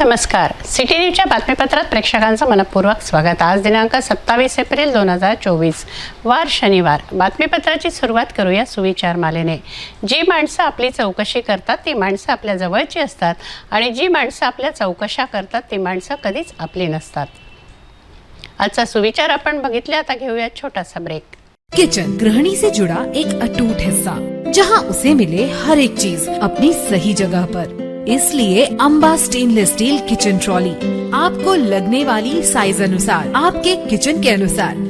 नमस्कार. सिटी न्यूजच्या बातमीपत्रात प्रेक्षकांचं मनपूर्वक स्वागत. आज दिनांक सत्तावीस एप्रिल दोन हजार चोवीस. वार शनिवार. बातमीपत्राची सुरुवात करूया सुविचार मालेने. जी माणसं आपली चौकशी करतात ती माणसं आपल्या जवळची असतात आणि जी माणसं आपल्या चौकशा करतात ती माणसं कधीच आपली नसतात. आजचा सुविचार आपण बघितले आता घेऊया छोटासा ब्रेक किचन गृहिणी से जुड़ा एक अटूट हिस्सा जहां उसे मिले हर एक चीज अपनी सही जगह पर. इसलिए Amba stainless steel kitchen trolley आपको लगने वाली साइज अनुसार आपके किचन के अनुसार।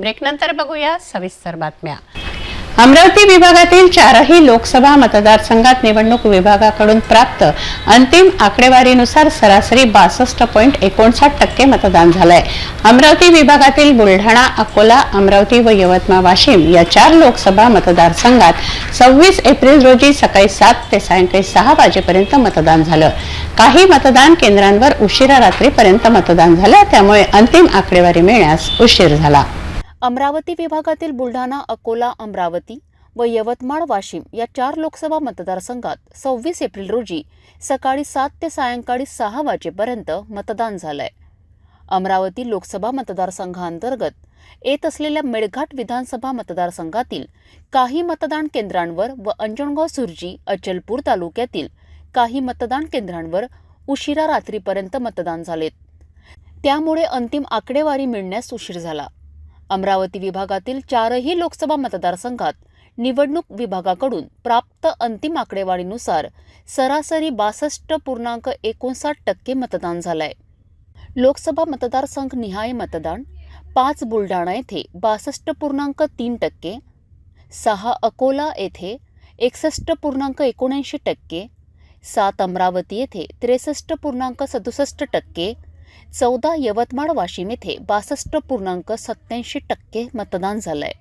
ब्रेकनंतर बघूया सविस्तर बातम्या. अमरावती विभागातील चारही लोकसभा मतदारसंघात निवडणूक विभागाकडून प्राप्त अंतिम आकडेवारीनुसार सरासरी बासष्ट पॉईंट एकोणसाठ टक्के मतदान झालंय. अमरावती विभागातील बुलढाणा अकोला अमरावती व यवतमाळ वाशिम या चार लोकसभा मतदारसंघात सव्वीस एप्रिल रोजी सकाळी सात ते सायंकाळी सहा वाजेपर्यंत मतदान झालं. काही मतदान केंद्रांवर उशिरा रात्रीपर्यंत मतदान झालं त्यामुळे अंतिम आकडेवारी मिळण्यास उशीर झाला. अमरावती विभागातील बुलढाणा अकोला अमरावती व यवतमाळ वाशिम या चार लोकसभा मतदारसंघात सव्वीस एप्रिल रोजी सकाळी सात ते सायंकाळी सहा वाजेपर्यंत मतदान झालंय. अमरावती लोकसभा मतदारसंघांतर्गत येत असलेल्या मेळघाट विधानसभा मतदारसंघातील काही मतदान केंद्रांवर व अंजणगाव सुर्जी अचलपूर तालुक्यातील काही मतदान केंद्रांवर उशिरा रात्रीपर्यंत मतदान झालेत. त्यामुळे अंतिम आकडेवारी मिळण्यास उशीर झाला. अमरावती विभागातील चारही लोकसभा मतदारसंघात निवडणूक विभागाकडून प्राप्त अंतिम आकडेवारीनुसार सरासरी बासष्ट पूर्णांक एकोणसाठ टक्के मतदान झालंय. लोकसभा मतदारसंघ निहाय मतदान पाच बुलढाणा येथे बासष्ट पूर्णांक तीन टक्के सहा अकोला येथे एकसष्ट पूर्णांक एकोणऐंशी टक्के सात अमरावती येथे त्रेसष्ट पूर्णांक सदुसष्ट टक्के चौदा यवतमाळ वाशिम येथे बासष्ट पूर्णांक सत्याऐंशी टक्के मतदान झालंय.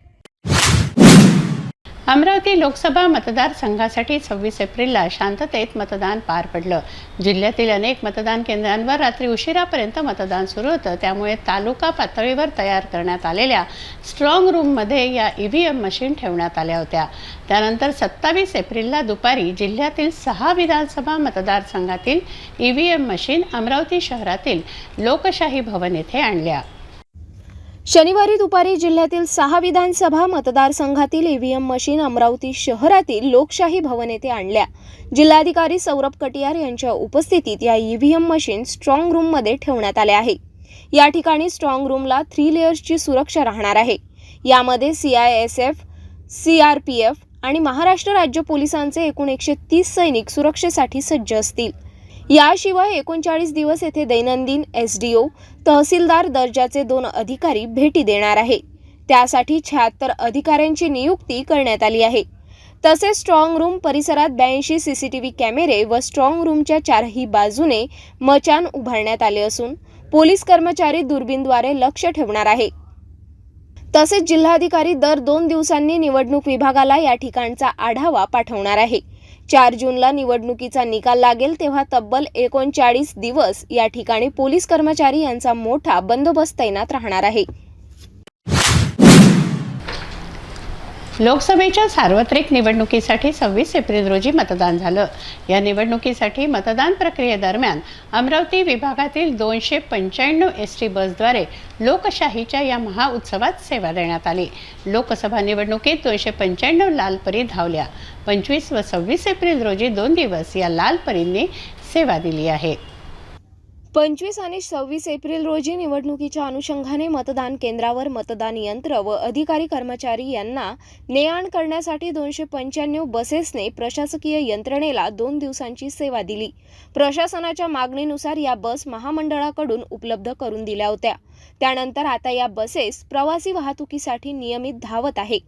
अमरावती लोकसभा मतदारसंघासाठी सव्वीस एप्रिलला शांततेत मतदान पार पडलं. जिल्ह्यातील अनेक मतदान केंद्रांवर रात्री उशिरापर्यंत मतदान सुरू होतं. त्यामुळे तालुका पातळीवर तयार करण्यात आलेल्या स्ट्रॉंग रूममध्ये या ई व्ही एम मशीन ठेवण्यात आल्या होत्या. त्यानंतर सत्तावीस एप्रिलला दुपारी जिल्ह्यातील सहा विधानसभा मतदारसंघातील E V M machine Amravati शहरातील लोकशाही भवन येथे आणल्या. शनिवारी दुपारी जिल्ह्यातील सहा विधानसभा मतदारसंघातील ईव्हीएम मशीन अमरावती शहरातील लोकशाही भवन येथे आणल्या. जिल्हाधिकारी सौरभ कटियार यांच्या उपस्थितीत या ईव्हीएम मशीन स्ट्रॉंग रूममध्ये ठेवण्यात आल्या आहे. या ठिकाणी स्ट्रॉंग रूमला थ्री लेयर्सची सुरक्षा राहणार आहे. यामध्ये C I S F C R P F आणि महाराष्ट्र राज्य पोलिसांचे एकूण एकशे तीस सैनिक सुरक्षेसाठी सज्ज असतील. याशिवाय एकोणचाळीस दिवस येथे दैनंदिन एस डी ओ तहसीलदार दर्जाचे दोन अधिकारी भेटी देणार आहे. त्यासाठी शहात्तर अधिकाऱ्यांची नियुक्ती करण्यात आली आहे. तसेच स्ट्रॉंग रूम परिसरात ब्याऐंशी सी सी टी व्ही कॅमेरे व स्ट्रॉंग रूमच्या चारही बाजूने मचान उभारण्यात आले असून पोलीस कर्मचारी दुर्बीनद्वारे लक्ष ठेवणार आहे. तसेच जिल्हाधिकारी दर दोन दिवसांनी निवडणूक विभागाला या ठिकाणचा आढावा पाठवणार आहे. चार जूनला निवडणुकीचा निकाल लागेल तेव्हा तब्बल एकोणचाळीस दिवस या ठिकाणी पोलीस कर्मचारी यांचा मोठा बंदोबस्त तैनात राहणार आहे. लोकसभेच्या सार्वत्रिक निवडणुकीसाठी सव्वीस एप्रिल रोजी मतदान झालं. या निवडणुकीसाठी मतदान प्रक्रियेदरम्यान अमरावती विभागातील दोनशे पंच्याण्णव एस टी बसद्वारे लोकशाहीच्या या महाउत्सवात सेवा देण्यात आली. लोकसभा निवडणुकीत दोनशे पंच्याण्णव लालपरी धावल्या. पंचवीस व सव्वीस एप्रिल रोजी दोन दिवस या लालपरींनी सेवा दिली आहे. पंचवीस आणि सव्वीस एप्रिल रोजी निवडणुकीच्या अनुषंगाने मतदान केंद्रावर मतदान यंत्र व अधिकारी कर्मचारी यांना ने आण करण्यासाठी दोनशे पंच्याण्णव बसेसने प्रशासकीय यंत्रणेला दोन दिवसांची सेवा दिली. प्रशासनाच्या मागणीनुसार या बस महामंडळाकडून उपलब्ध करून दिल्या होत्या. त्यानंतर आता या बसेस प्रवासी वाहतुकीसाठी नियमित धावत आहे.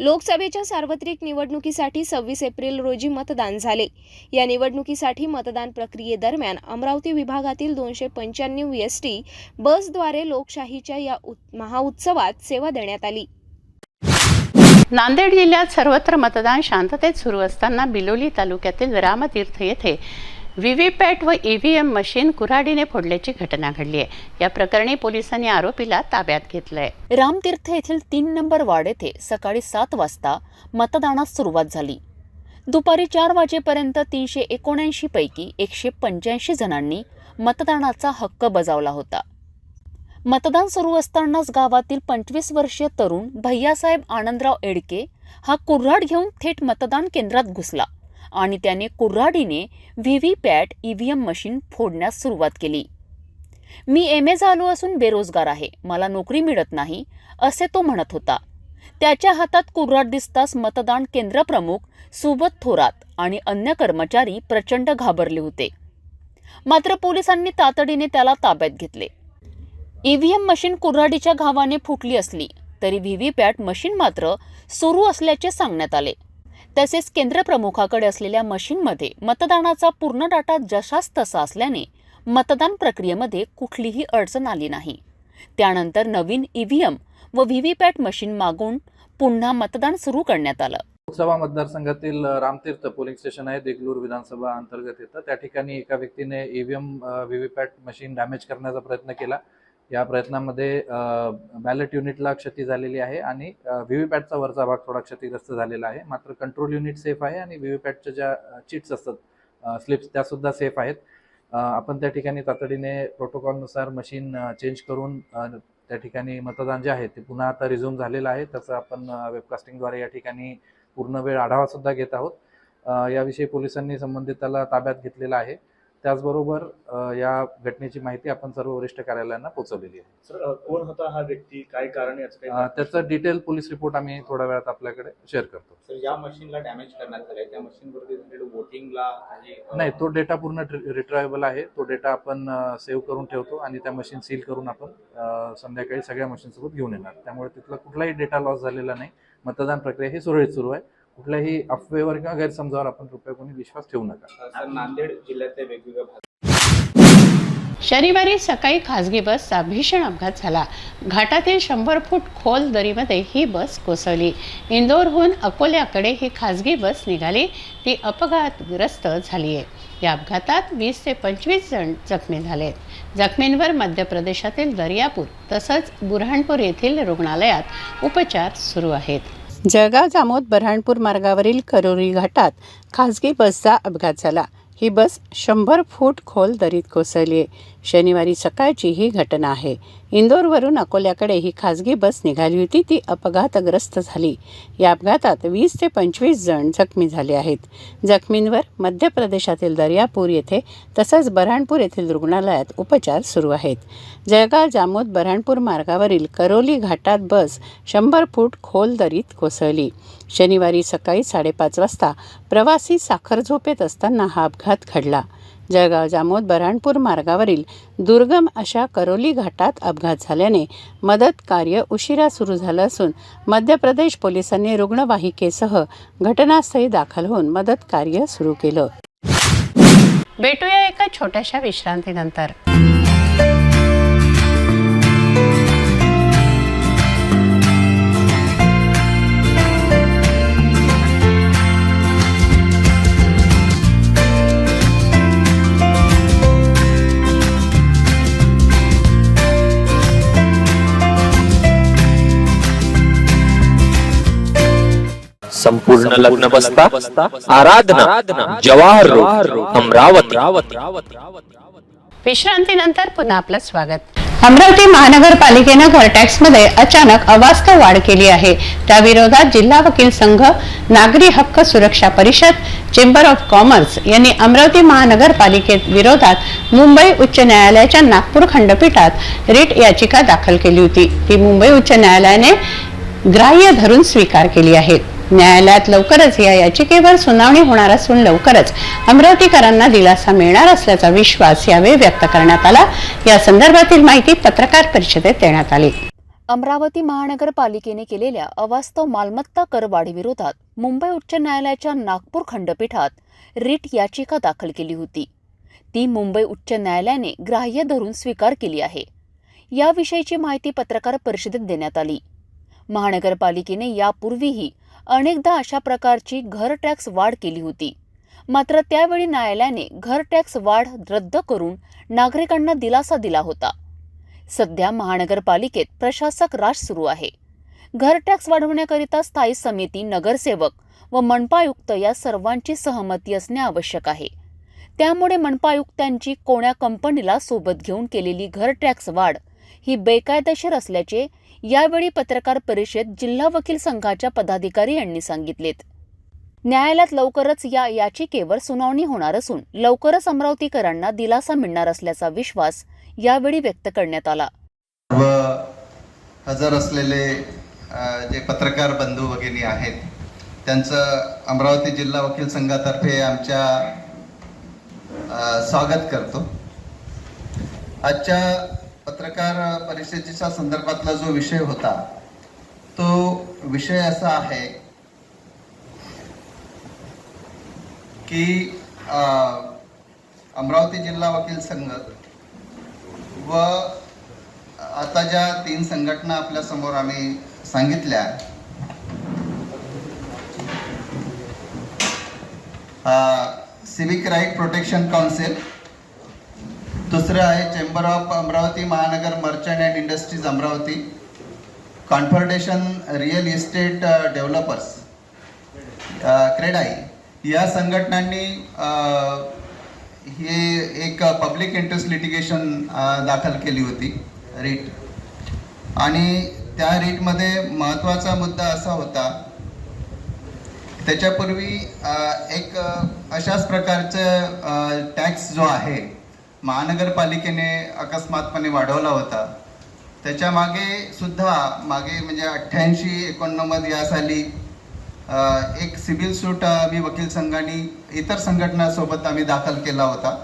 लोकसभेच्या सार्वत्रिक निवडणुकीसाठी सव्वीस एप्रिल रोजी मतदान झाले. या निवडणुकीसाठी मतदान प्रक्रियेदरम्यान अमरावती विभागातील दोनशे पंच्याण्णव एस टी बसद्वारे लोकशाहीच्या या उत- महाउत्सवात सेवा देण्यात आली. नांदेड जिल्ह्यात सर्वत्र मतदान शांततेत सुरू असताना बिलोली तालुक्यातील रामतीर्थ येथे व्हीव्हीपॅट व ई व्ही एम मशीन कुऱ्हाडीने फोडल्याची घटना घडली आहे. या प्रकरणी पोलिसांनी आरोपीला ताब्यात घेतलंय. रामतीर्थ येथील तीन नंबर वार्ड येथे सकाळी सात वाजता मतदानास सुरुवात झाली. दुपारी चार वाजेपर्यंत तीनशे एकोणऐंशी पैकी एकशे पंच्याऐंशी जणांनी मतदानाचा हक्क बजावला होता. मतदान सुरू असतानाच गावातील पंचवीस वर्षीय तरुण भैयासाहेब आनंदराव एडके हा कुऱ्हाड घेऊन थेट मतदान केंद्रात घुसला. आणि त्याने कुऱ्हाडीने V V PAT E V M machine फोडण्यास सुरुवात केली. मी एम ए झालो असून बेरोजगार आहे मला नोकरी मिळत नाही असे तो म्हणत होता. त्याच्या हातात कुऱ्हाड दिसताच मतदान केंद्रप्रमुख सुबत थोरात आणि अन्य कर्मचारी प्रचंड घाबरले होते. मात्र पोलिसांनी तातडीने त्याला ताब्यात घेतले. ईव्हीएम मशीन कुऱ्हाडीच्या घावाने फुटली असली तरी व्हीव्हीपॅट मशीन मात्र सुरू असल्याचे सांगण्यात आले. तसेच केंद्र प्रमुखाकडे असलेल्या मशीनमध्ये मतदानाचा पूर्ण डाटा जशास तसा असल्याने मतदान प्रक्रियेमध्ये कुठलीही अडचण आली नाही. त्यानंतर नवीन ईव्हीएम व व्हीव्हीपॅट मशीन मागून पुन्हा मतदान सुरू करण्यात आलं. लोकसभा मतदारसंघातील रामतीर्थ पोलिंग स्टेशन आहे देगलूर विधानसभा अंतर्गत येतं. त्या ठिकाणी एका व्यक्तीने ईव्हीएम व्हीव्हीपॅट मशीन डॅमेज करण्याचा प्रयत्न केला. या प्रयत्नामध्ये बॅलेट युनिटला क्षती झालेली आहे आणि व्हीव्हीपॅटचा वरचा भाग थोडा क्षतिग्रस्त झालेला आहे. मात्र कंट्रोल युनिट सेफ आहे आणि व्हीव्हीपॅटच्या ज्या चिट्स असतात स्लिप्स त्यासुद्धा सेफ आहेत. आपण त्या ठिकाणी तातडीने प्रोटोकॉलनुसार मशीन चेंज करून त्या ठिकाणी मतदान जे आहे ते पुन्हा आता रिझ्यूम झालेलं आहे. त्याचं आपण वेबकास्टिंगद्वारे या ठिकाणी पूर्ण वेळ आढावासुद्धा घेत आहोत. याविषयी पोलिसांनी संबंधिताला ताब्यात घेतलेला आहे. त्याचबरोबर या घटनेची माहिती आपण सर्व वरिष्ठ कार्यालयांना पोहोचवलेली आहे. कोण होता हा व्यक्ती? काय कारण त्याचं डिटेल पोलीस रिपोर्ट आम्ही थोड्या वेळात आपल्याकडे शेअर करतो. सर या मशीनला डॅमेज करण्यात आलंय. त्या मशीनवरती वोटिंगला नाही तो डेटा पूर्ण रिट्रायबल आहे. तो डेटा आपण सेव्ह करून ठेवतो आणि त्या मशीन सील करून आपण संध्याकाळी सगळ्या मशीनसोबत घेऊन येणार. त्यामुळे तिथला कुठलाही डेटा लॉस झालेला नाही. मतदान प्रक्रिया ही सुरळीत सुरू आहे. कुठल्याही अफवेवर किंवा गैरसमजावर आपण कृपया कोणी विश्वास ठेवू नका. सर नांदेड जिल्ह्यातल्या वेगवेगळ्या शनिवारी सकाळी खासगी बसचा भीषण अपघात झाला. घाटातील शंभर फूट खोल दरीमध्ये ही बस कोसळली. इंदोरहून अकोल्याकडे ही खासगी बस निघाली. ती अपघातग्रस्त झाली आहे या अपघातात वीस ते पंचवीस जण जखमी झालेत. जखमींवर मध्य प्रदेशातील दर्यापूर तसंच बुऱ्हाणपूर येथील रुग्णालयात उपचार सुरू आहेत. जळगाव जामोद बऱ्हाणपूर मार्गावरील करोरी घाटात खासगी बसचा अपघात झाला. ही बस शंभर फूट खोल दरीत कोसळली आहे. शनिवारी सकाळची ही घटना आहे. इंदोरवरून अकोल्याकडे ही खासगी बस निघाली होती. ती अपघातग्रस्त झाली. या अपघातात वीस ते पंचवीस जण जखमी झाले आहेत. जखमींवर मध्य प्रदेशातील दर्यापूर येथे तसंच बऱ्हाणपूर येथील रुग्णालयात उपचार सुरू आहेत. जळगाव जामोद बऱ्हाणपूर मार्गावरील करोली घाटात बस शंभर फूट खोल दरीत कोसळली. शनिवारी सकाळी साडेपाच वाजता प्रवासी साखर झोपेत असताना हा अपघात घडला. जळगाव जामोद बऱ्हाणपूर मार्गावरील दुर्गम अशा करोली घाटात अपघात झाल्याने मदत कार्य उशिरा सुरू झालं असून मध्य प्रदेश पोलिसांनी रुग्णवाहिकेसह घटनास्थळी दाखल होऊन मदत कार्य सुरू केलं. भेटूया एका छोट्याशा विश्रांतीनंतर. संपूर्ण लग्न बसता आराधना जवाहर रोड अमरावती. विश्रांतीनंतर पुन्हा आपलं स्वागत. अमरावती महानगरपालिकेनं घर टॅक्समध्ये अचानक अवास्तव वाढ केली आहे. त्या विरोधात जिल्हा वकील संघ नागरी हक्क सुरक्षा परिषद चेंबर ऑफ कॉमर्स यांनी अमरावती महानगरपालिकेत विरोधात मुंबई उच्च न्यायालयाच्या नागपूर खंडपीठात रिट याचिका दाखल केली होती. ती मुंबई उच्च न्यायालयाने ग्राह्य धरून स्वीकार केली आहे. न्यायालयात लवकरच या याचिकेवर सुनावणी होणार असून लवकरच अमरावतीकरांना दिलासा मिळणार असल्याचा विश्वास यावेळी व्यक्त करण्यात आला. या संदर्भातील माहिती पत्रकार परिषदेत देण्यात आली. अमरावती महानगरपालिकेने केलेल्या अवास्तव मालमत्ता करवाढीविरोधात मुंबई उच्च न्यायालयाच्या नागपूर खंडपीठात रिट याचिका दाखल केली होती. ती मुंबई उच्च न्यायालयाने ग्राह्य धरून स्वीकार केली आहे. याविषयीची माहिती पत्रकार परिषदेत देण्यात आली. महानगरपालिकेने यापूर्वीही अनेकदा अशा प्रकारची घर टॅक्स वाढ केली होती. मात्र त्यावेळी न्यायालयाने घर टॅक्स वाढ रद्द करून नागरिकांना दिलासा दिला होता. सध्या महानगरपालिकेत प्रशासक राज सुरू आहे. घर टॅक्स वाढवण्याकरिता स्थायी समिती नगरसेवक व मनपायुक्त या सर्वांची सहमती असणे आवश्यक आहे. त्यामुळे मनपायुक्तांची कोण्या कंपनीला सोबत घेऊन केलेली घर टॅक्स वाढ ही बेकायदेशीर असल्याचे यावेळी पत्रकार परिषद जिल्हा वकील संघाच्या पदाधिकारी यांनी सांगितलेत. न्यायालयात लवकरच या याचिकेवर सुनावणी होणार असून लवकरच अमरावतीकरांना दिलासा मिळणार असल्याचा विश्वास यावेळी व्यक्त करण्यात आला. व हजर असलेले जे पत्रकार बंधू भगिनी आहेत त्यांचं अमरावती जिल्हा वकील संघातर्फे आमच्या स्वागत करतो. आजच्या पत्रकार परिषदेच्या संदर्भातला जो विषय होता तो विषय असा आहे की अमरावती जिल्हा वकील संघ व आता ज्या तीन संघटना आपल्यासमोर आम्ही सांगितल्या सिविक राईट प्रोटेक्शन काउन्सिल दुसरं आहे चेंबर ऑफ अमरावती महानगर merchant and industries Amravati confederation real estate developers CREDAI या संघटनांनी uh, हे एक पब्लिक इंटरेस्ट लिटिगेशन दाखल केली होती रीट आणि त्या रीटमध्ये महत्त्वाचा मुद्दा असा होता त्याच्यापूर्वी uh, एक uh, अशाच प्रकारचं टॅक्स जो आहे महानगरपालिकेने अकस्मातपणे वाढवला होता. त्याच्यामागे सुद्धा मागे म्हणजे अठ्ठ्याऐंशी एकोणनव्वद या साली एक सिव्हिल सूट आम्ही वकील संघाने इतर संघटनासोबत आम्ही दाखल केला होता.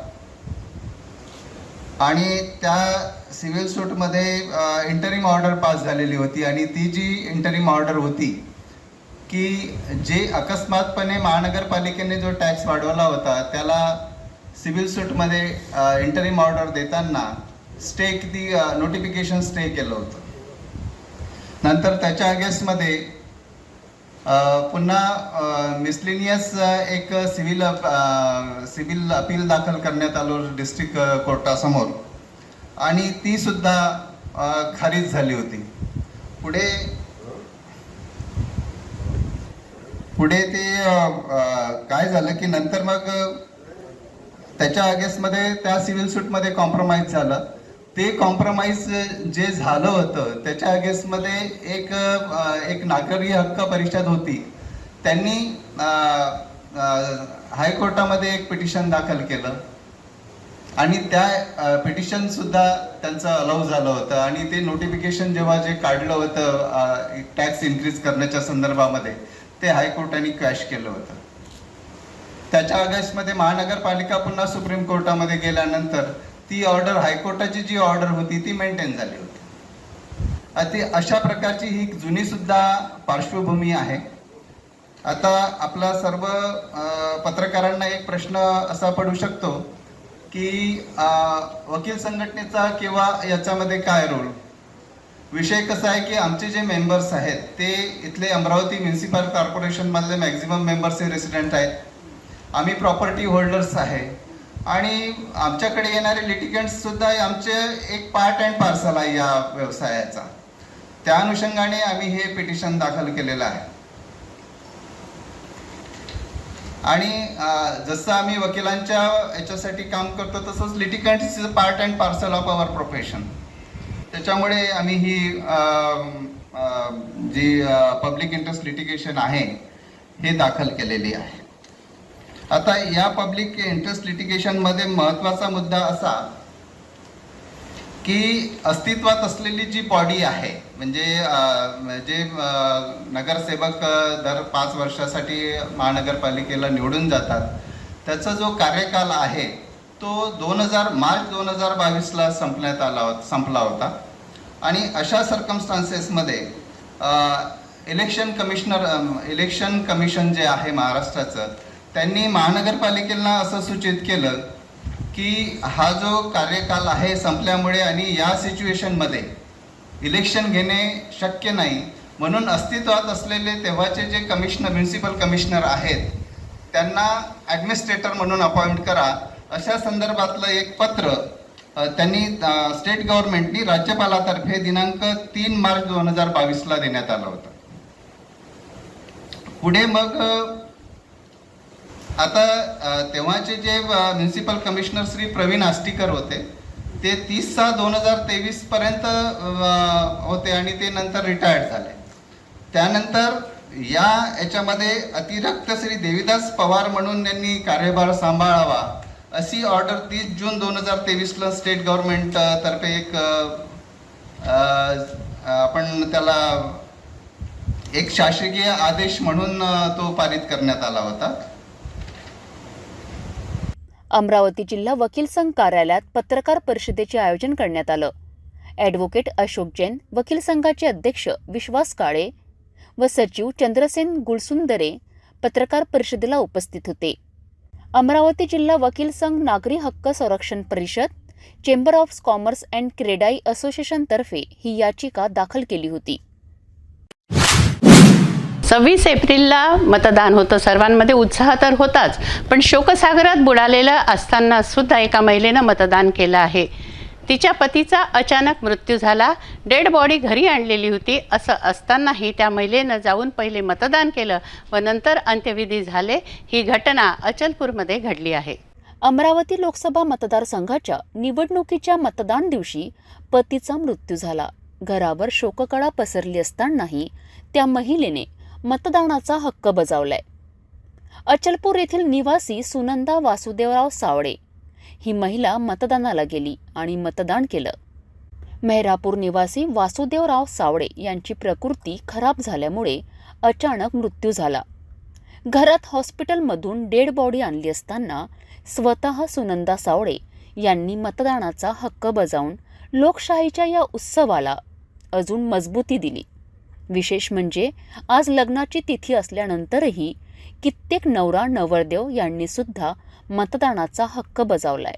आणि त्या सिव्हिल सूटमध्ये इंटरिम ऑर्डर पास झालेली होती आणि ती जी इंटरिम ऑर्डर होती की जे अकस्मातपणे महानगरपालिकेने जो टॅक्स वाढवला होता त्याला सिव्हिल सूटमध्ये इंटरिम ऑर्डर देताना स्टे किती नोटिफिकेशन स्टे केलं होतं. नंतर त्याच्या अगेन्स्टमध्ये पुन्हा मिसलिनियस एक सिव्हिल सिव्हिल अपील दाखल करण्यात आलो डिस्ट्रिक्ट कोर्टासमोर. आणि ती सुद्धा खारीज झाली होती. पुढे पुढे ते काय झालं की नंतर मग त्याच्या अगेन्स्टमध्ये त्या सिव्हिल सूटमध्ये कॉम्प्रोमाइज झालं. ते कॉम्प्रोमाइज जे झालं होतं त्याच्या अगेन्स्टमध्ये एक एक नागरी हक्क परिषद होती. त्यांनी हायकोर्टामध्ये एक पिटिशन दाखल केलं. आणि त्या पिटिशन सुद्धा त्यांचं अलाव झालं होतं. आणि ते नोटिफिकेशन जेव्हा जे काढलं होतं टॅक्स इन्क्रीज करण्याच्या संदर्भामध्ये ते हायकोर्टाने कॅश केलं होतं. त्याच्या अगेन्स्टमध्ये महानगरपालिका पुन्हा सुप्रीम कोर्टामध्ये गेल्यानंतर ती ऑर्डर हायकोर्टाची जी ऑर्डर होती ती मेंटेन झाली होती. अति अशा प्रकारची ही जुनी सुद्धा पार्श्वभूमी आहे. आता आपला सर्व पत्रकारांना एक प्रश्न असा पडू शकतो की वकील संघटनेचा किंवा याच्यामध्ये काय रोल विषय कसा आहे की आमचे जे मेंबर्स आहेत ते इथले अमरावती म्युन्सिपल कॉर्पोरेशनमधले मॅक्झिमम मेंबर्स हे रेसिडेंट आहेत. आम्ही प्रॉपर्टी होल्डर्स आहे. आणि आमच्याकडे येणारे लिटिकंट्ससुद्धा आमचे एक पार्ट अँड पार्सल आहे या व्यवसायाचा. त्या अनुषंगाने आम्ही हे पिटिशन दाखल केलेलं आहे. आणि जसं आम्ही वकिलांच्या याच्यासाठी काम करतो तसंच litigants is a part and parcel of our profession त्याच्यामुळे आम्ही ही जी पब्लिक इंटरेस्ट लिटिगेशन आहे हे दाखल केलेली आहे. आता या पब्लिक इंटरेस्ट लिटिगेशनमध्ये महत्त्वाचा मुद्दा असा की अस्तित्वात असलेली जी बॉडी आहे म्हणजे जे नगरसेवक दर पाच वर्षासाठी महानगरपालिकेला निवडून जातात त्याचा जो कार्यकाल आहे तो दोन हजार मार्च दोन हजार बावीसला संपण्यात आला होता संपला होता. आणि अशा सर्कमस्टान्सेसमध्ये इलेक्शन कमिशनर इलेक्शन कमिशन जे आहे महाराष्ट्राचं त्यांनी महानगरपालिकेला असं सूचित केलं की हा जो कार्यकाल आहे संपल्यामुळे आणि या सिच्युएशनमध्ये इलेक्शन घेणे शक्य नाही म्हणून अस्तित्वात असलेले तेव्हाचे जे कमिशनर म्युन्सिपल कमिशनर आहेत त्यांना ॲडमिनिस्ट्रेटर म्हणून अपॉइंट करा. अशा संदर्भातलं एक पत्र त्यांनी स्टेट गव्हर्नमेंटनी राज्यपालातर्फे दिनांक तीन मार्च दोन हजार बावीसला देण्यात आलं होतं. पुढे मग आता तेव्हाचे जे म्युन्सिपल कमिशनर श्री प्रवीण आष्टीकर होते ते तीस सहा दोन हजार तेवीस पर्यंत होते आणि ते नंतर रिटायर्ड झाले. त्यानंतर या याच्यामध्ये अतिरिक्त श्री देवीदास पवार म्हणून त्यांनी कार्यभार सांभाळावा अशी ऑर्डर तीस जून दोन हजार तेवीसला स्टेट गव्हर्नमेंट तर्फे एक आपण त्याला एक शासकीय आदेश म्हणून तो पारित करण्यात आला होता. अमरावती जिल्हा वकील संघ कार्यालयात पत्रकार परिषदेचे आयोजन करण्यात आलं. ॲडव्होकेट अशोक जैन वकील संघाचे अध्यक्ष विश्वास काळे व सचिव चंद्रसेन गुलसुंदरे पत्रकार परिषदेला उपस्थित होते. अमरावती जिल्हा वकील संघ Nagari Hakka Sanrakshan Parishad chamber of commerce and CREDAI असोसिएशनतर्फे ही याचिका दाखल केली होती. सव्वीस एप्रिलला मतदान होतं. सर्वांमध्ये उत्साह तर होताच पण शोकसागरात बुडालेलं असताना सुद्धा एका महिलेनं मतदान केलं आहे. तिच्या पतीचा अचानक मृत्यू झाला. डेड बॉडी घरी आणलेली होती. असं असतानाही त्या महिलेनं जाऊन पहिले मतदान केलं व नंतर अंत्यविधी झाले. ही घटना अचलपूरमध्ये घडली आहे. अमरावती लोकसभा मतदारसंघाच्या निवडणुकीच्या मतदान दिवशी पतीचा मृत्यू झाला. घरावर शोककळा पसरली असतानाही त्या महिलेने मतदानाचा हक्क बजावलाय. अचलपूर येथील निवासी सुनंदा वासुदेवराव सावळे ही महिला मतदानाला गेली आणि मतदान केलं. मेहरापूर निवासी वासुदेवराव सावळे यांची प्रकृती खराब झाल्यामुळे अचानक मृत्यू झाला. घरात हॉस्पिटलमधून डेड बॉडी आणली असताना स्वतः सुनंदा सावळे यांनी मतदानाचा हक्क बजावून लोकशाहीच्या या उत्सवाला अजून मजबूती दिली. विशेष म्हणजे आज लग्नाची तिथी असल्यानंतरही कित्येक नवरा नवरदेव यांनीसुद्धा मतदानाचा हक्क बजावलाय.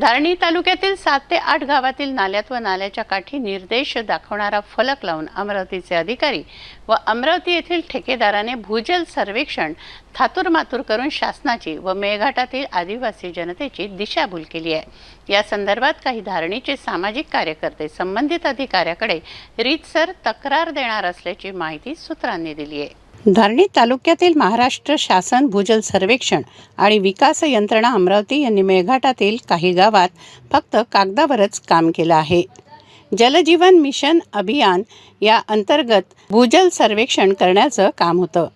धारणी तालुक्यातील सात ते आठ गावातील नाल्यात व नाल्याच्या काठी निर्देश दाखवणारा फलक लावून अमरावतीचे अधिकारी व अमरावती येथील ठेकेदाराने भूजल सर्वेक्षण थातूरमातूर करून शासनाची व मेळघाटातील आदिवासी जनतेची दिशाभूल केली आहे. या संदर्भात काही धारणीचे सामाजिक कार्यकर्ते संबंधित अधिकाऱ्याकडे रीतसर तक्रार देणार असल्याची माहिती सूत्रांनी दिली आहे. धारणी तालुक्यातील महाराष्ट्र शासन भूजल सर्वेक्षण आणि विकास यंत्रणा अमरावती यांनी मेळघाटातील काही गावात फक्त कागदावरच काम केलं आहे. जलजीवन मिशन अभियान या अंतर्गत भूजल सर्वेक्षण करण्याचं काम होतं.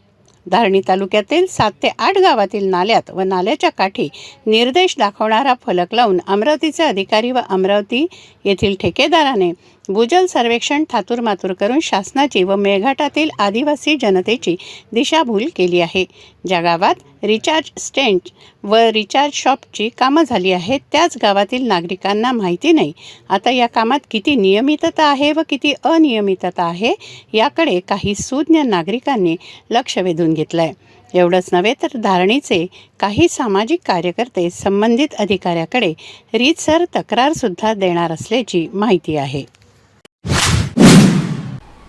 धारणी तालुक्यातील सात ते आठ गावातील नाल्यात व नाल्याच्या काठी निर्देश दाखवणारा फलक लावून अमरावतीचे अधिकारी व अमरावती येथील ठेकेदाराने भूजल सर्वेक्षण थातूरमातूर करून शासनाची व मेळघाटातील आदिवासी जनतेची दिशाभूल केली आहे. ज्या गावात रिचार्ज स्टेंट व रिचार्ज शॉपची कामं झाली आहेत त्याच गावातील नागरिकांना माहिती नाही. आता या कामात किती नियमितता आहे व किती अनियमितता आहे याकडे काही सुज्ञ नागरिकांनी लक्ष वेधून घेतलं आहे एवढंच नव्हे तर धारणीचे काही सामाजिक कार्यकर्ते संबंधित अधिकाऱ्याकडे रीतसर तक्रारसुद्धा देणार असल्याची माहिती आहे.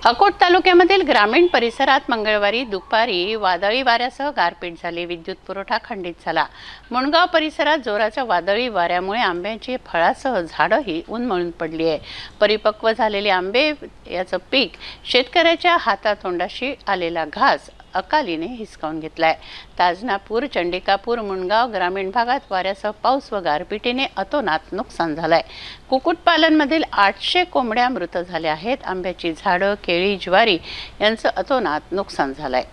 अकोट तालुक्यामधील ग्रामीण परिसरात मंगळवारी दुपारी वादळी वाऱ्यासह गारपीट झाली. विद्युत पुरवठा खंडित झाला. मुणगाव परिसरात जोराच्या वादळी वाऱ्यामुळे आंब्याची फळासह झाडंही उन्मळून पडली आहे. परिपक्व झालेले आंबे याचं पीक शेतकऱ्याच्या हातातोंडाशी आलेला घास अकालीने हिसकावून घेतलाय. ताजनापूर चंडिकापूर मुणगाव ग्रामीण भागात वाऱ्यासह पाऊस व गारपिटीने अतोनात नुकसान झालंय. कुक्कुटपालनमधील आठशे कोंबड्या मृत झाल्या आहेत. आंब्याची झाडं केळी ज्वारी यांचं अतोनात नुकसान झालंय.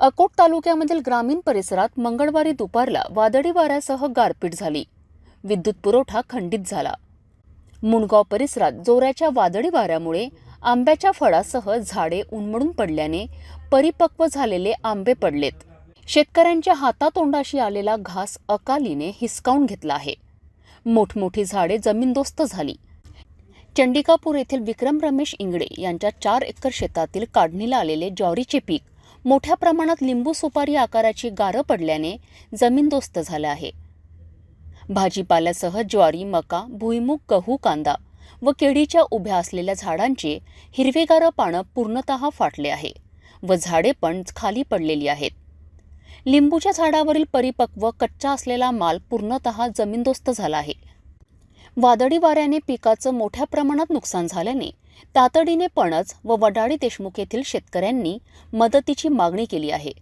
अकोट तालुक्यामधील ग्रामीण परिसरात मंगळवारी दुपारला वादळी वाऱ्यासह गारपीट झाली. विद्युत पुरवठा खंडित झाला. मुणगाव परिसरात जोराच्या वादळी वाऱ्यामुळे आंब्याच्या फळासह झाडे उन्मळून पडल्याने परिपक्व झालेले आंबे पडलेत. शेतकऱ्यांच्या हातातोंडाशी आलेला घास अकालीने हिसकावून घेतला आहे. मोठमोठी झाडे जमीनदोस्त झाली. चंडिकापूर येथील विक्रम रमेश इंगडे यांच्या चार एकर शेतातील काढणीला आलेले ज्वारीचे पीक मोठ्या प्रमाणात लिंबू सुपारी आकाराची गारं पडल्याने जमीनदोस्त झालं आहे. भाजीपाल्यासह ज्वारी मका भुईमुग गहू कांदा व केळीच्या उभ्या असलेल्या झाडांची हिरवेगार पानं पूर्णतः फाटले आहे व झाडे पण खाली पडलेली आहेत. लिंबूच्या झाडावरील परिपक्व कच्चा असलेला माल पूर्णतः जमीनदोस्त झाला आहे. वादळी वाऱ्याने पिकाचं मोठ्या प्रमाणात नुकसान झाल्याने तातडीने पणज व वडाळी देशमुख येथील शेतकऱ्यांनी मदतीची मागणी केली आहे.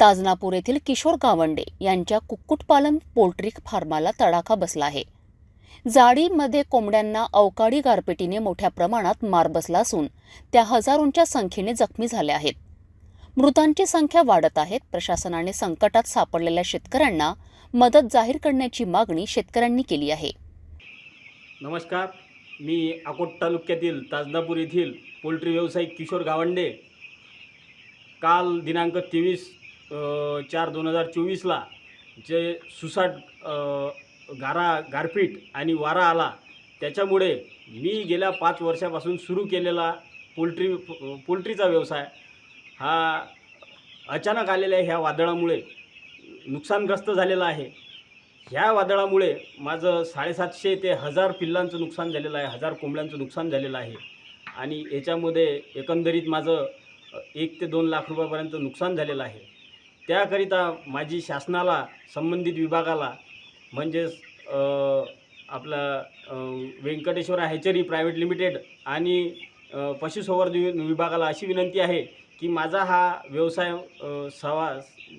ताजनापूर येथील किशोर गावंडे यांच्या कुक्कुटपालन पोल्ट्री फार्माला तडाखा बसला आहे. जाळीमध्ये कोंबड्यांना अवकाळी गारपिटीने मोठ्या प्रमाणात मार बसला असून त्या हजारोंच्या संख्येने जखमी झाल्या आहेत. मृतांची संख्या वाढत आहेत प्रशासनाने संकटात सापडलेल्या शेतकऱ्यांना मदत जाहीर करण्याची मागणी शेतकऱ्यांनी केली आहे. नमस्कार. मी अकोट तालुक्यातील ताजनापूर येथील पोल्ट्री व्यावसायिक किशोर गावंडे. काल दिनांक तेवीस चार दोन हजार चोवीसला जे सुसाट गारा गारपीट आणि वारा आला. त्याच्यामुळे मी गेल्या पाच वर्षापासून सुरू केलेला पोल्ट्री पोल्ट्रीचा व्यवसाय हा अचानक आलेल्या ह्या वादळामुळे नुकसानग्रस्त झालेला आहे. ह्या वादळामुळे माझं साडेसातशे ते हजार पिल्लांचं नुकसान झालेलं आहे हजार कोंबड्यांचं नुकसान झालेलं आहे. आणि याच्यामध्ये एकंदरीत माझं एक ते दोन लाख रुपयापर्यंत नुकसान झालेलं आहे. त्याकरिता माझी शासनाला संबंधित विभागाला म्हणजेच आपला व्यंकटेश्वर हॅचरी प्रायव्हेट लिमिटेड आणि पशुसंवर्धन विभागाला अशी विनंती आहे की माझा हा व्यवसाय सवा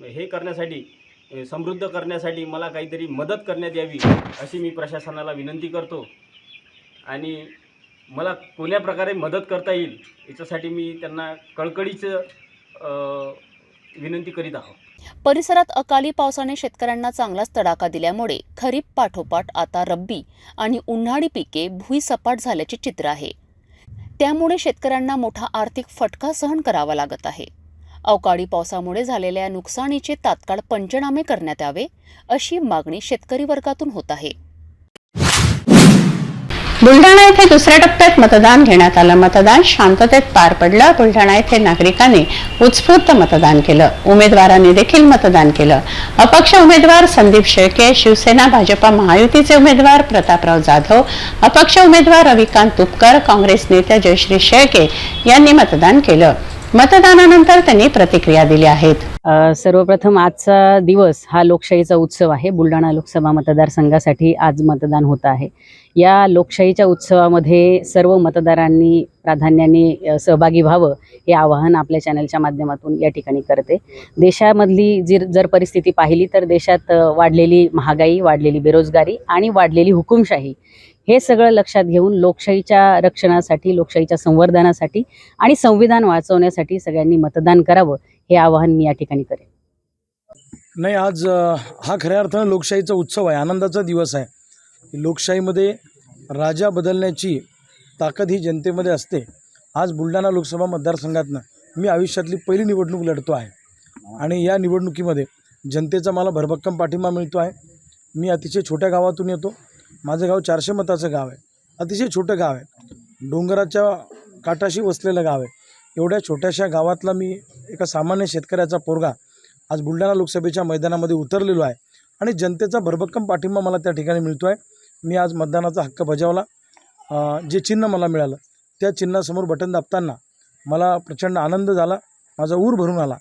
हे करण्यासाठी समृद्ध करण्यासाठी मला काहीतरी मदत करण्यात यावी अशी मी प्रशासनाला विनंती करतो. आणि मला कोण्या प्रकारे मदत करता येईल याच्यासाठी मी त्यांना कळकळीचं विनंती करीत आहोत. परिसरात अकाली पावसाने शेतकऱ्यांना चांगलाच तडाखा दिल्यामुळे खरीप पाठोपाठ आता रब्बी आणि उन्हाळी पिके भुईसपाट झाल्याचे चित्र आहे. त्यामुळे शेतकऱ्यांना मोठा आर्थिक फटका सहन करावा लागत आहे. अवकाळी पावसामुळे झालेल्या नुकसानीचे तात्काळ पंचनामे करण्यात यावे अशी मागणी शेतकरी वर्गातून होत आहे. बुलढाणा येथे दुसऱ्या टप्प्यात मतदान घेण्यात आलं. मतदान शांततेत पार पडलं. बुलढाणा येथे नागरिकांनी उत्स्फूर्त मतदान केलं. उमेदवारांनी देखील मतदान केलं. अपक्ष उमेदवार संदीप शेळके शिवसेना भाजपा महायुतीचे उमेदवार प्रतापराव जाधव अपक्ष उमेदवार रविकांत तुपकर काँग्रेस नेत्या जयश्री शेळके यांनी मतदान केलं. मतदानानंतर त्यांनी प्रतिक्रिया दिल्या आहेत. सर्वप्रथम आजचा दिवस हा लोकशाहीचा उत्सव आहे. बुलढाणा लोकसभा मतदारसंघासाठी आज मतदान होत आहे. या लोकशाहीच्या उत्सवामध्ये सर्व मतदारांनी प्राधान्याने सहभागी व्हावं हे आवाहन आपल्या चॅनलच्या माध्यमातून या ठिकाणी करते. देशामधली जी जर परिस्थिती पाहिली तर देशात वाढलेली महागाई वाढलेली बेरोजगारी आणि वाढलेली हुकुमशाही हे सगळं लक्षात घेऊन लोकशाहीच्या रक्षणासाठी लोकशाहीच्या संवर्धनासाठी आणि संविधान वाचवण्यासाठी सगळ्यांनी मतदान करावं हे आवाहन मी या ठिकाणी करेन. नाही आज हा खऱ्या अर्थानं लोकशाहीचा उत्सव आहे. आनंदाचा दिवस आहे. लोकशाहीमध्ये राजा बदलण्याची ताकद ही जनतेमध्ये असते. आज बुलढाणा लोकसभा मतदारसंघातनं मी आयुष्यातली पहिली निवडणूक लढतो आहे. आणि या निवडणुकीमध्ये जनतेचा मला भरभक्कम पाठिंबा मिळतो आहे. मी अतिशय छोट्या गावातून येतो. माझं गाव चारशे मताचं गाव आहे. अतिशय छोटं गाव आहे. डोंगराच्या काठाशी वसलेलं गाव आहे. एवढ्या छोट्याशा गावातला मी एका सामान्य शेतकऱ्याचा पोरगा आज बुलढाणा लोकसभेच्या मैदानामध्ये उतरलेलो आहे. आणि जनतेचा भरभक्कम पाठिंबा मला त्या ठिकाणी मिळतो आहे. मी आज मतदानाचा हक्क बजावला. जे चिन्ह मला मिळालं त्या चिन्हासमोर बटन दाबताना मला प्रचंड आनंद झाला. माझा ऊर भरून आला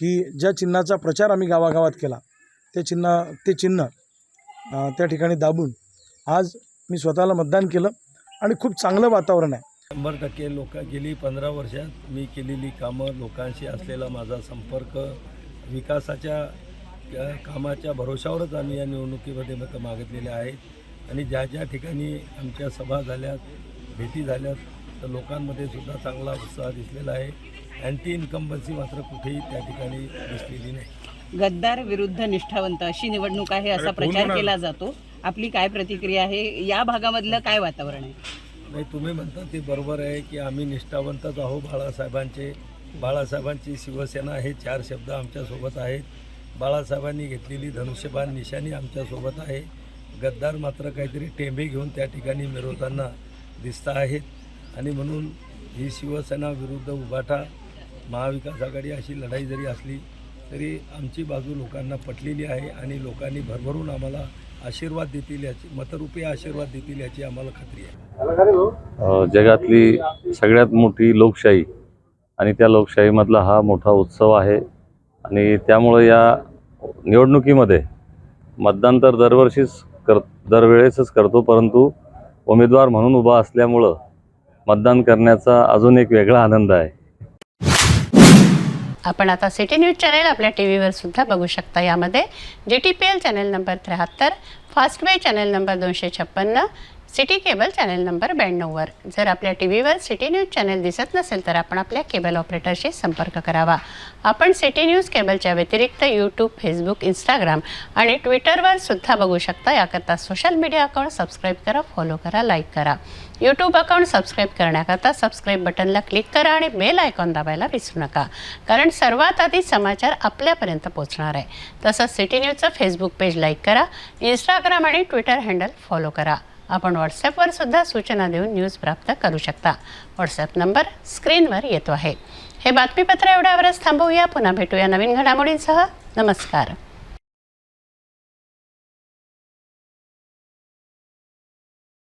की ज्या चिन्हाचा प्रचार आम्ही गावागावात केला ते चिन्ह ते चिन्ह त्या ठिकाणी दाबून आज मी स्वतःला मतदान केलं आणि खूप चांगलं वातावरण आहे. शंभर टक्के लोक गेली पंधरा वर्षात मी केलेली कामं लोकांशी असलेला माझा संपर्क विकासाच्या कामाच्या भरोशावरच आम्ही या निवडणुकीमध्ये मतं मागितलेले आहेत. आणि ज्या ज्या ठिकाणी आमच्या सभा झाल्यात भेटी झाल्यात तर लोकांमध्ये सुद्धा चांगला उत्साह दिसलेला आहे. अँटी इन्कम्बन्सी मात्र कुठेही त्या ठिकाणी दिसलेली नाही. गद्दार विरुद्ध निष्ठावंत अशी निवडणूक आहे असा प्रचार केला जातो. आपली काय प्रतिक्रिया आहे? या भागामधलं काय वातावरण आहे? नाही तुम्ही म्हणता ते बरोबर आहे की आम्ही निष्ठावंतच आहो बाळासाहेबांचे. बाळासाहेबांची शिवसेना हे चार शब्द आमच्यासोबत आहेत. बाळासाहेबांनी घेतलेली धनुष्यबाण निशाणी आमच्यासोबत आहे. गद्दार मात्र काहीतरी टेंबे घेऊन त्या ठिकाणी मिरवताना दिसत आहेत. आणि म्हणून ही शिवसेना विरुद्ध उभाटा महाविकास आघाडी अशी लढाई जरी असली तरी आमची बाजू लोकांना पटलेली आहे आणि लोकांनी भरभरून आम्हाला आशीर्वाद देतील याची मतरूपी आशीर्वाद देतील याची आम्हाला खात्री आहे. जगातली सगळ्यात मोठी लोकशाही आणि त्या लोकशाहीमधला हा मोठा उत्सव आहे. आणि त्यामुळं या निवडणुकीमध्ये मतदान तर दरवर्षीच कर दरवेळेसच करतो परंतु उमेदवार म्हणून उभा असल्यामुळं मतदान करण्याचा अजून एक वेगळा आनंद आहे. आपण आता सिटी न्यूज चॅनेल आपल्या टी व्हीवर सुद्धा बघू शकता यामध्ये. जे T P L channel number त्र्याहत्तर फास्टवे चॅनेल नंबर दोनशे छप्पन्न सिटी केबल चॅनेल नंबर ब्याण्णववर जर आपल्या टी व्हीवर सिटी न्यूज चॅनल दिसत नसेल तर आपण आपल्या केबल ऑपरेटरशी संपर्क करावा. आपण सिटी न्यूज केबलच्या व्यतिरिक्त यूट्यूब फेसबुक इंस्टाग्राम आणि ट्विटरवर सुद्धा बघू शकता. याकरता सोशल मीडिया अकाउंट सबस्क्राईब करा फॉलो करा लाईक करा. यूट्यूब अकाउंट सबस्क्राईब करण्याकरता सबस्क्राईब बटनला क्लिक करा आणि बेल आयकॉन दाबायला विसरू नका. कारण सर्वात आधी समाचार आपल्यापर्यंत पोहोचणार आहे. तसंच सिटी न्यूजचं फेसबुक पेज लाईक करा इंस्टाग्राम आणि ट्विटर हँडल फॉलो करा. आपण व्हॉट्सॲपवर सुद्धा सूचना देऊन न्यूज प्राप्त करू शकता. व्हॉट्सॲप नंबर स्क्रीनवर येतो आहे. हे बातमीपत्र एवढ्यावरच थांबवूया. पुन्हा भेटूया नवीन घडामोडींसह. नमस्कार.